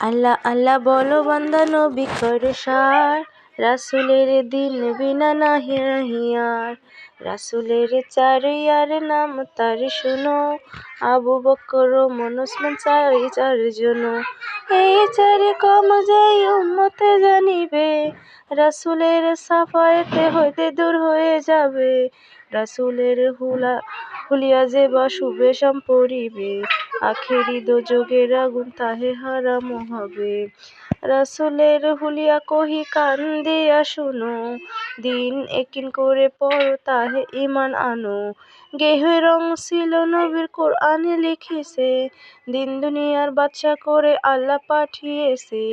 আল্লাহ আল্লাহ বলো, বান্দা নবী করো সার রাসুলের দিন বিনা নাহি নাহিয়ার রাসুলের চার ইয়ার নাম তার শুনো। আবু বকর ওমর ওসমান চার চারজন এই চার কম যেই উম্মতে জানিবে, রাসুলের সাফায়েতে হইতে দূর হয়ে যাবে। রাসুলের হুলা, হুলিয়া যে বা শুভে পড়িবে। আখেরি দোজগের আগুন তাহে হারাম হবে রাসুলের হুলিয়া কহি কান দিয়া শুনো দিন একিন করে পর তাহে ইমান আনো। গেহে রং ছিল নবীর কোরআনে লিখেছে, দিন দুনিয়ার বাচ্চা করে আল্লাহ পাঠিয়েছে।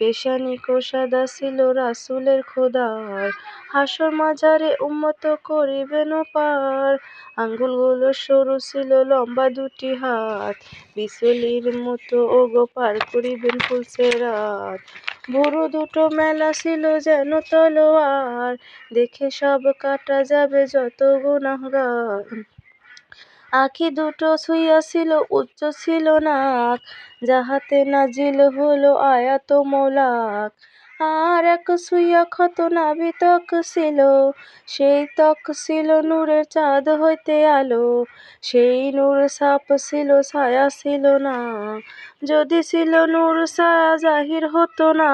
পেশানি কোষাদা ছিল রাসুলের খোদার। হাসর মাজারে উম্মত করিবেন পার। আঙ্গুলগুলো সরু ছিল, লম্বা দুটি হাত। বিচলির মতো ওগো পার করিবেন ফুলসেরাত বুড়ো দুটো মেলা ছিল যেন তলোয়ার। দেখে সব কাটা যাবে যত গুনাহগার। আখি দুটো ছিল, উচ্চ ছিল নাক। যাহাতে নাজিল হলো আয়াত মোলাক। আর এক সুইয়া ক্ষত নাভি ত্বক ছিল, সেই ত্বক ছিল নূরের চাঁদ হইতে আলো। সেই নূর সাপ ছিল, ছায়া ছিল না। যদি ছিল নূর, ছায়া জাহির হতো না।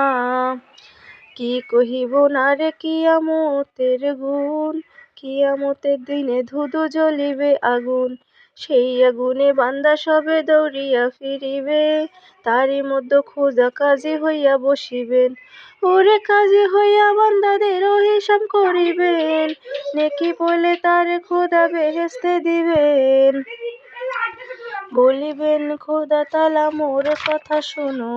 কি কহিব না রে কিয়ামতের গুণ? কিয়ামতের দিনে ধুধু জ্বলিবে আগুন। সেই আগুনে বান্দা সবে দৌড়িয়া ফিরিবে, তারই মধ্যে খোদা কাজে হইয়া বসিবেন। ওরে কাজে হইয়া বান্দাদের হিসাব করিবেন, নেকি বলে তারে খোদা বেহেশতে দিবেন। বলিবেন খোদা তালা, মোর কথা শুনো।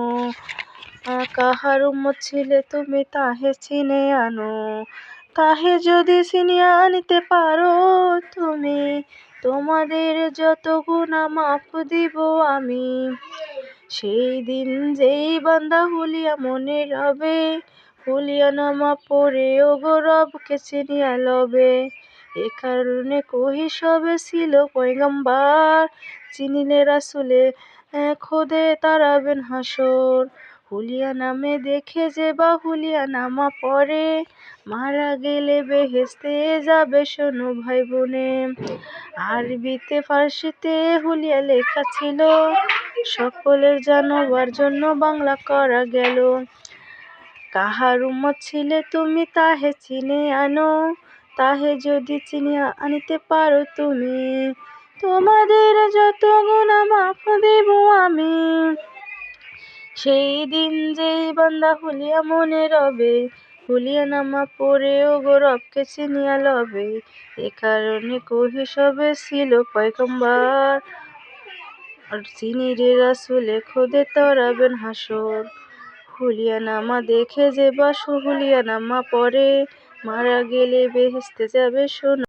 কাহার উম্মত ছিলে তুমি তাহে চিনে আনো। তাহে যদি চিনিয়া আনিতে পারো তুমি তোমাদের যত গুণা মাফ দিব আমি। সেই দিন যেই বান্দা হুলিয়া মনে রবে, হুলিয়া নামা পড়ে ওগো রবকে চিনিয়া লবে। এ কারণে কহি সবে ছিল পয়গম্বার, চিনিলে রাসুলে খোদে তারাবেন হাসর। হুলিয়া নামে দেখে যে বা হুলিয়া নামা পরে। মারা গেলে বেহেস্তে যাবে শোনো ভাই বোনে আরবিতে ফার্সিতে হুলিয়া লেখা ছিল, সকলের জানবার জন্য বাংলা করা গেল। কাহার উম্মত ছিলে তুমি তাহে চিনে আনো, তাহে যদি চিনিয়া আনিতে পারো তুমি। তোমাদের যত গুণা মাফ দেব আমি। সেই দিন যেই বান্দা হুলিয়া মনে রবে, হুলিয়া নামা পড়ে ওগো রবকে চিনিয়া লবে। এ কারণে কহি, সবে ছিল পয়গম্বার। চিনি রে রাসুলে খোদে তরাবেন হাসর। হুলিয়া নামা দেখে যে বাসু, হুলিয়া নামা পড়ে মারা গেলে বেহেস্তে যাবে শোনো